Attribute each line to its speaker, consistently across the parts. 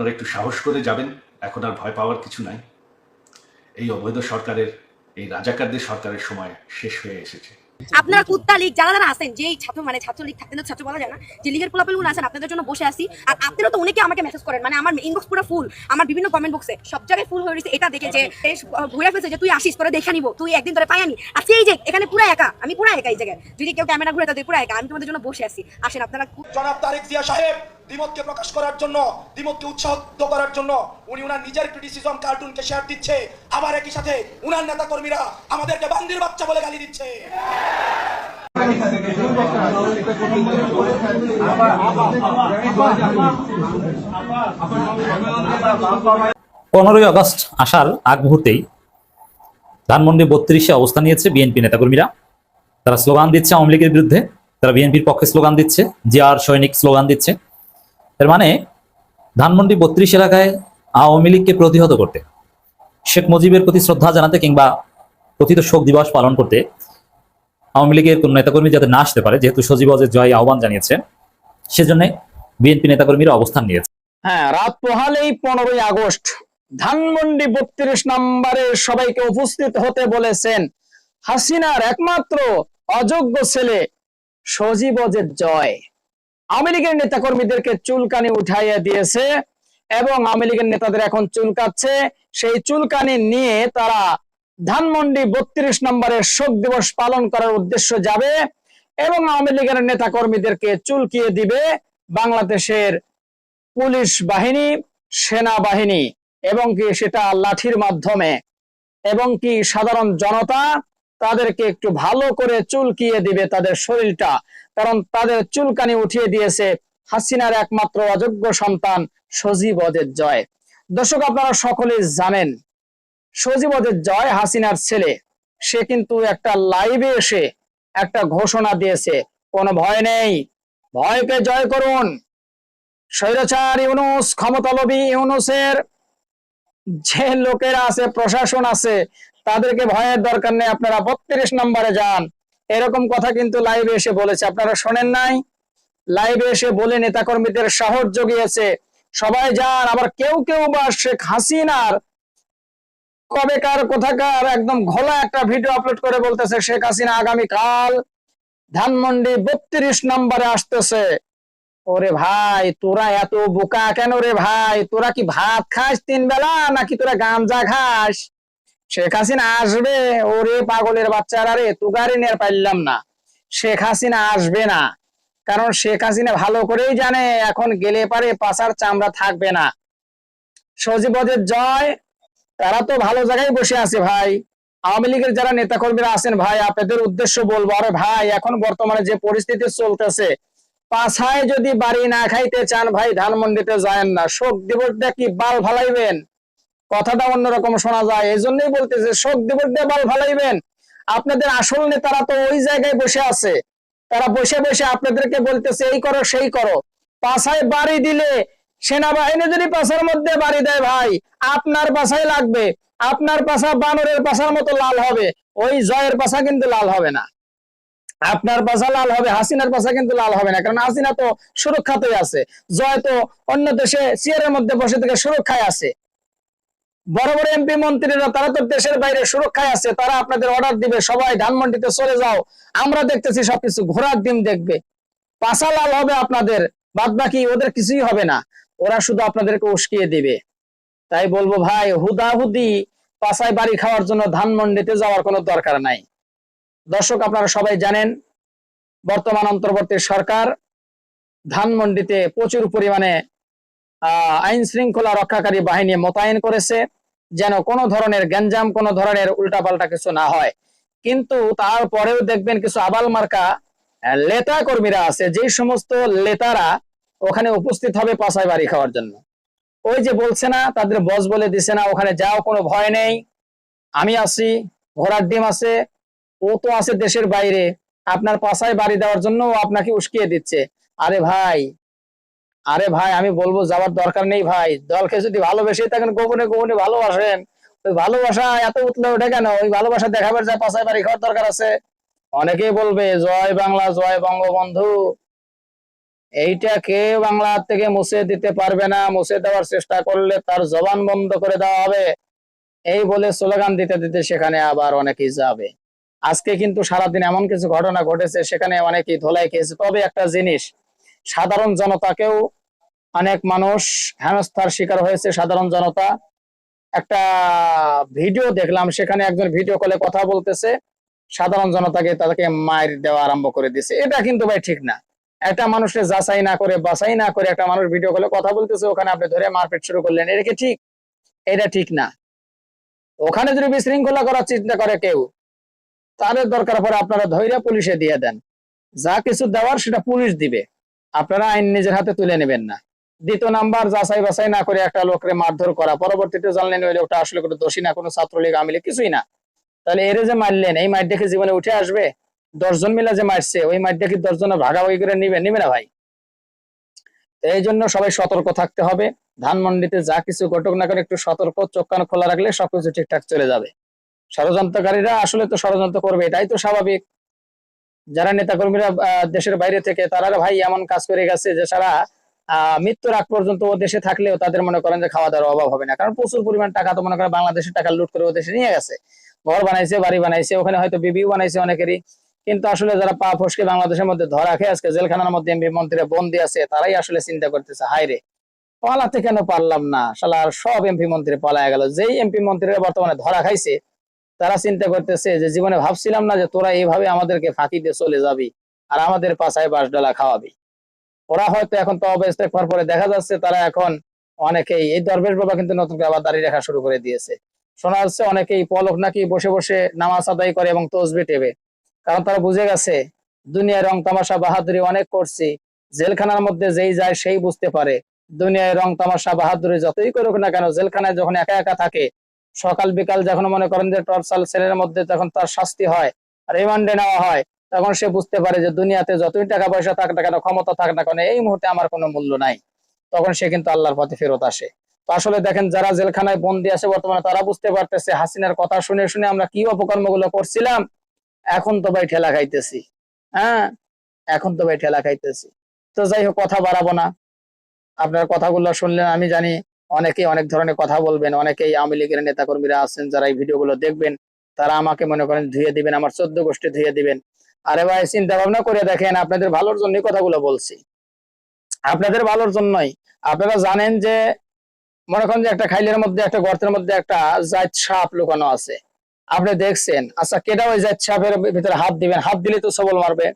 Speaker 1: আপনারা একটু সাহস করে যাবেন এখন আর ভয় পাওয়ার কিছু নাই। এই অবৈধ সরকারের এই রাজাকারদের সরকারের সময় শেষ হয়ে এসেছে।
Speaker 2: আপনারা কুত্তা লীগ যারা যারা আছেন যেই ছাত্র মানে ছাত্র লীগ থাকতেন ছাত্র বলা যায় না যে লীগের পোলাপেলগুলো আছেন আপনাদের জন্য বসে আছি। আর আপনারা তো অনেকে আমাকে মেসেজ করেন মানে আমার ইনবক্স পুরো ফুল আমার বিভিন্ন কমেন্ট বক্সে সব জায়গায় ফুল হয়ে রয়েছে। এটা দেখে যে ঘুরে ফেলছে যে তুই আসিস তোরা দেখে নিবো তুই একদিন ধরে পাই আনি। আর সেই যে এখানে পুরো একা আমি পুরো একা এই জায়গায়। যদি কেউ ক্যামেরা ঘুরে তাদের পুরো একা আমি তোমাদের জন্য বসে আছি। আসেন আপনারা
Speaker 3: জনাব তারেক জিয়া সাহেব দ্বিমতকে প্রকাশ করার জন্য, দ্বিমতকে উৎসাহিত করার জন্য উনি উনার নিজের ক্রিটিসিজম কার্টুনকে শেয়ার দিচ্ছে। আবার একই সাথে উনার নেতা কর্মীরা আমাদেরকে বান্দির বাচ্চা বলে গালি দিচ্ছে।
Speaker 4: পনেরোই আগস্ট আসার আগ মুহূর্তেই ধানমন্ডি বত্রিশে অবস্থান নিয়েছে বিএনপি নেতাকর্মীরা। তারা স্লোগান দিচ্ছে আওয়ামী লীগের বিরুদ্ধে, তারা বিএনপির পক্ষে স্লোগান দিচ্ছে, জিয়ার সৈনিক স্লোগান দিচ্ছে। এর মানে ধানমন্ডি বত্রিশ এলাকায় আওয়ামী লীগকে প্রতিহত করতে, শেখ মুজিবের প্রতি শ্রদ্ধা জানাতে কিংবা কথিত শোক দিবস পালন করতে আওয়ামী লীগের কোন নেতাকর্মী যাতে না আসতে পারে, যেহেতু সজীবজের জয় আহ্বান জানিয়েছে, সেজন্য বিএনপি নেতাকর্মীরা অবস্থান নিয়েছে।
Speaker 5: হ্যাঁ রাত পোহালেই পনেরোই আগস্ট, ধানমন্ডি বত্রিশ নম্বরে সবাইকে উপস্থিত হতে বলেছেন হাসিনার একমাত্র অযোগ্য ছেলে সজীবজের জয়। আওয়ামী লীগের নেতাকর্মীদেরকে চুলকানি উঠাইয়া দিয়েছে এবং আওয়ামী লীগের নেতাদের এখন চুলকাচ্ছে। সেই চুলকানি নিয়ে তারা ধানমন্ডি বত্রিশ নম্বরের শোক দিবস পালন করার উদ্দেশ্য যাবে এবং আওয়ামী লীগের নেতাকর্মীদেরকে চুলকিয়ে দিবে বাংলাদেশের পুলিশ বাহিনী, সেনাবাহিনী, এবং কি সেটা লাঠির মাধ্যমে, এবং কি সাধারণ জনতা তাদেরকে একটু ভালো করে চুলকিয়ে দিবে তাদের শরীরটা। কারণ তাদের চুলকানি উঠিয়ে দিয়েছে হাসিনার একমাত্র অযোগ্য সন্তান সজীবদের জয়। দর্শক, আপনারা সকলেই জানেন সজীবদের জয় হাসিনার ছেলে। সে কিন্তু একটা লাইভে এসে একটা ঘোষণা দিয়েছে, কোনো ভয় নেই, ভয়কে জয় করুন। স্বৈরাচার ইউনুস ক্ষমতালবী ইউনুসের যে লোকেরা আছে, প্রশাসন আছে তাদেরকে ভয়ের দরকার নেই, আপনারা বত্রিশ নম্বরে যান। এরকম কথা কিন্তু লাইভে এসে বলেছে। আপনারা শোনেন নাই? লাইভে এসে বলে নেতাকর্মীদের সাহস জগিয়েছে। সবাই যান, আবার কেউ কেউ বা শেখ হাসিনার কবেকার কোথাকার একদম ঘোলা একটা ভিডিও আপলোড করে বলতেছে, শেখ হাসিনা আগামী কাল ধানমন্ডি বত্রিশ নম্বরে আসতেছে। ওরে ভাই, তোরা এত বোকা কেন রে ভাই? তোরা কি ভাত খাস তিন বেলা, নাকি তোরা গাঞ্জা খাস? শেখ হাসিনা আসবে? ওরে পাগলের বাচ্চারা রে, তুগারে নিয়ে পাইলাম না। শেখ হাসিনা আসবে না। কারণ শেখ হাসিনা ভালো করেই জানে, এখন গেলে পারে পাশার চামড়া থাকবে না। সজীবদের জয়, তারা তো ভালো জায়গায় বসে আছে ভাই। আওয়ামী লীগের যারা নেতাকর্মীরা আছেন ভাই, আপনাদের উদ্দেশ্য বলব, আরে ভাই, এখন বর্তমানে যে পরিস্থিতি চলতেছে, পাছায় যদি বাড়ি না খাইতে চান ভাই, ধানমন্ডিতে যায়েন না। শোক দিবস কি বাল ফালাইবেন? কথাটা অন্যরকম শোনা যায়। এই জন্যই বলতেছে, শোক দিবস দিয়ে বাল ফালাইবেন। আপনাদের আসল নেতারা তো ওই জায়গায় বসে আছে। তারা বসে বসে আপনাদেরকে বলতেছে, এই করো, সেই করো। পাছায় বাড়ি দিলে সেনাবাহিনী যদি পাশার মধ্যে বাড়ি দেয় ভাই, আপনার পাশায় লাগবে। আপনার পাশা বানরের পাশার মতো লাল হবে। ওই জয়ের পাশা কিন্তু লাল হবে না। আপনার পাশা লাল হবে, হাসিনার পাশা কিন্তু লাল হবে না। কারণ হাসিনা তো সুরক্ষাতেই আছে। জয় তো অন্য দেশে চেয়ারের মধ্যে বসে থেকে সুরক্ষায় আছে। বড় বড় এমপি মন্ত্রীরা, তারা তো দেশের বাইরে সুরক্ষায় আছে, তারা আপনাদের অর্ডার দিবে, সবাই ধানমন্ডিতে চলে যাও। আমরা দেখতেছি সবকিছু ঘোরার ডিম দেখবে। পাশা লাল হবে আপনাদের বাদ বাকি ওদের কিছুই হবে না। ওরা শুধু আপনাদেরকে উস্কিয়ে দিবে। তাই বলব ভাই, হুদাহুদি পাশায় বাড়ি খাওয়ার জন্য ধানমন্ডিতে যাওয়ার কোনো দরকার নাই। দর্শক, আপনারা সবাই জানেন, বর্তমান অন্তর্বর্তী সরকার ধানমন্ডিতে প্রচুর পরিমাণে, আহ আইন শৃঙ্খলা রক্ষাকারী বাহিনী মোতায়েন করেছে। যেন কোনো ধরনের গ্যাঞ্জাম, কোনো ধরনের উল্টাপাল্টা কিছু না হয়। কিন্তু তারপরেও দেখবেন কিছু আবাল মার্কা লেতা কর্মীরা আছে যে সমস্ত লেতারা ওখানে উপস্থিত হবে পাশায় বাড়ি খাওয়ার জন্য। ওই যে বলছে না, তাদের বস বলে দিছে না, ওখানে যাও, কোনো ভয় নেই। আমি আছি ঘোড়ার ডিম আছে, ও তো আছে দেশের বাইরে। আপনার পাশায় বাড়ি দেওয়ার জন্য ও আপনাকে উস্কিয়ে দিচ্ছে। আরে ভাই আরে ভাই, আমি বলব যাওয়ার দরকার নেই ভাই। দলকে যদি ভালোবেসে থাকেন গোপনে গোপনে ভালোবাসেন। ওই ভালোবাসা এত উতলে ওঠে কেন? ওই ভালোবাসা দেখাবার যায় পাশায় বাড়ি খাওয়ার দরকার আছে। অনেকেই বলবে, জয় বাংলা, জয় বঙ্গবন্ধু। এইটা কে বাংলা থেকে মুছে দিতে পারবে না। মুছে দেওয়ার চেষ্টা করলে তার জবান বন্ধ করে দেওয়া হবে। এই বলে স্লোগান দিতে দিতে সেখানে আবার অনেকেই যাবে। আজকে কিন্তু সারাদিন এমন কিছু ঘটনা ঘটেছে, সেখানে অনেকেই ধোলাই খেয়েছে। তবে একটা জিনিস, সাধারণ জনতাকেও অনেক মানুষ হেনস্থার শিকার হয়েছে, সাধারণ জনতা। একটা ভিডিও দেখলাম, সেখানে একজন ভিডিও কলে কথা বলতেছে, সাধারণ জনতাকে তাদেরকে মায়ের দেওয়া আরম্ভ করে দিছে এটা কিন্তু ভাই ঠিক না। একটা মানুষের যাচাই না করে, বাছাই না করে একটা মানুষ ভিডিও কলে কথা বলতেছে, ওখানে আপনি ধরে মারপিট শুরু করলেন। এটা কি ঠিক? এটা ঠিক না। ওখানে যদি বিশৃঙ্খলা করার চিন্তা করে কেউ, তাদের দরকার পরে আপনারা ধৈর্য পুলিশে দিয়ে দেন। যা কিছু দেওয়ার সেটা পুলিশ দিবে। আপনারা আইন নিজের হাতে তুলে নেবেন না। দ্বিতীয় নাম্বার যাচাই বাছাই না করে একটা লোককে মারধর করা। পরবর্তীতে জানলেন ওই লোকটা আসলে কোনো দোষী না, কোনো ছাত্রলীগ আমিলে কিছুই না। তাহলে এর যে মারলেন, এই মাইট দেখে জীবনে উঠে আসবে? দশজন মিলে যে মারছে, ওই মাইট দেখে দশজনে ভাগাভাগি করে নিবে? নিবে না ভাই। এই জন্য সবাই সতর্ক থাকতে হবে। ধানমন্ডিতে যা কিছু ঘটুক না কেন একটু সতর্ক, চোখ কান খোলা রাখলে সবকিছু ঠিকঠাক চলে যাবে। ষড়যন্ত্রকারীরা আসলে তো ষড়যন্ত্র করবে, এটাই তো স্বাভাবিক। যারা নেতাকর্মীরা দেশের বাইরে থেকে, তারা ভাই এমন কাজ করে গেছে যে সারা মৃত্যুর আগ পর্যন্ত ও দেশে থাকলেও তাদের মনে করেন যে খাওয়া দাওয়ার অভাব হবে না। কারণ প্রচুর পরিমাণ টাকা তো মনে করেন বাংলাদেশের টাকা লুট করে ও দেশে নিয়ে গেছে। ঘর বানাইছে, বাড়ি বানাইছে, ওখানে হয়তো বিবিও বানাইছে অনেকেরই। কিন্তু আসলে যারা পা ফসকে বাংলাদেশের মধ্যে ধরা খেয়ে আজকে জেলখানার মধ্যে এমপি মন্ত্রীরা বন্দি আছে, তারাই আসলে চিন্তা করতেছে, হায় রে। পালাতে কেন পারলাম না? শালার সব এমপি মন্ত্রী পালায় গেল। যেই এমপি মন্ত্রীরা বর্তমানে ধরা খাইছে, তারা চিন্তা করতেছে যে জীবনে ভাবছিলাম না যে তোরা এইভাবে আমাদেরকে ফাঁকি দিয়ে চলে যাবি, আর আমাদের পাশায় বাস ডালা খাওয়াবি। ওরা হয়তো এখন তো ইস্তেকবার পরে দেখা যাচ্ছে তারা এখন অনেকেই, এই দরবেশ বাবা কিন্তু নতুন করে আবার দাঁড়িয়ে রাখা শুরু করে দিয়েছে। শোনা যাচ্ছে অনেকেই পলক নাকি বসে বসে নামাজ আদায় করে এবং তসবি টেবে কারণ তারা বুঝে গেছে, দুনিয়ায় রং তামাশা বাহাদুরি অনেক করছি, জেলখানার মধ্যে যেই যায় সেই বুঝতে পারে। দুনিয়ায় রং তামাশা বাহাদুরি যতই করুক না কেন, জেলখানায় যখন একা একা থাকে, সকাল বিকাল যখন মনে করেন যে টর্চাল সেলের মধ্যে যখন তার শাস্তি হয় রিমান্ডে নেওয়া হয় তখন সে বুঝতে পারে যে দুনিয়াতে যতই টাকা পয়সা থাক না কেন, ক্ষমতা থাক না কেন, এই মুহূর্তে আমার কোনো মূল্য নাই। তখন সে কিন্তু আল্লাহর পথে ফেরত আসে। তো আসলে দেখেন, যারা জেলখানায় বন্দি আছে বর্তমানে, তারা বুঝতে পারতেছে, হাসিনার কথা শুনে শুনে আমরা কি অপকর্মগুলো করছিলাম, এখন তো ভাই ঠেলা খাইতেছি। হ্যাঁ এখন তো ভাই ঠেলা খাইতেছি। তো যাই হোক, কথা বাড়াবো না। আপনার কথাগুলো শুনলেন, আমি জানি অনেকেই অনেক ধরনের কথা বলবেন, অনেকেই আওয়ামী লীগের নেতাকর্মীরা আছেন, যারা এই ভিডিওগুলো দেখবেন, তারা আমাকে মনে করেন ধুয়ে দিবেন, আমার চোদ্দ গোষ্ঠী ধুয়ে দিবেন। আরে ভাই চিন্তা ভাবনা করে দেখেন, আপনাদের ভালোর জন্যই কথাগুলো বলছি। আপনাদের ভালোর জন্যই। আপনারা জানেন যে, মনে করেন যে একটা খাইলের মধ্যে, একটা গর্তের মধ্যে একটা জাত সাপ লুকানো আছে। আপনি দেখছেন আচ্ছা কেটা ওই জাত সাপের ভিতরে হাত দিবেন? হাত দিলে তো সবল মারবে।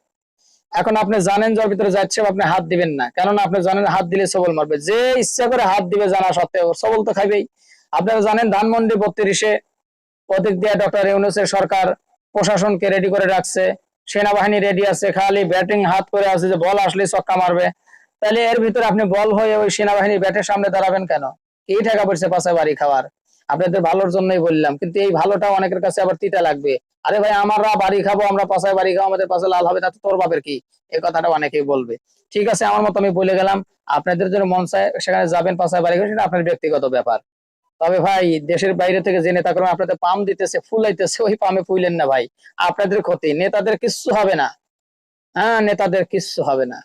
Speaker 5: এখন আপনি জানেন যার ভিতরে জাত সাপ, আপনি হাত দিবেন না। কেননা আপনি জানেন হাত দিলে সবল মারবে। যে ইচ্ছা করে হাত দিবে জানা সত্ত্বেও সবল তো খাইবেই। আপনারা জানেন ধানমন্ডি বত্রিশে ওদিক দিয়ে ডক্টর ইউনুসের সরকার প্রশাসনকে রেডি করে রাখছে। সেনাবাহিনী রেডি আছে, খালি ব্যাটিং হাত করে আছে যে বল আসলে ছক্কা মারবে। তাহলে এর ভিতরে আপনি বল হয়ে ওই সেনাবাহিনী ব্যাটের সামনে দাঁড়াবেন কেন? কি টাকা পড়ছে পাশায় বাড়ি খাওয়ার। আপনাদের ভালোর জন্যই বললাম, কিন্তু এই ভালোটা অনেকের কাছে আবার তিতা লাগবে। আরে ভাই, আমরা বাড়ি খাব, আমরা পাশায় বাড়ি খাব, আমাদের পাশে লাল হবে, তাতে তোর বাপের কি? এই কথাটা অনেকেই বলবে। ঠিক আছে, আমার মতো আমি বলে গেলাম। আপনাদের যদি মন চায় সেখানে যাবেন, পাশায় বাড়ি খাবেন, সেটা আপনার ব্যক্তিগত ব্যাপার। তবে ভাই, দেশের বাইরে থেকে যে নেতা কর্মী আপনাদের পাম দিতেছে, ফুলাইতেছে, ওই পামে ফুলেন না ভাই। আপনাদের ক্ষতি, নেতাদের কিচ্ছু হবে না। হ্যাঁ নেতাদের কিচ্ছু হবে না।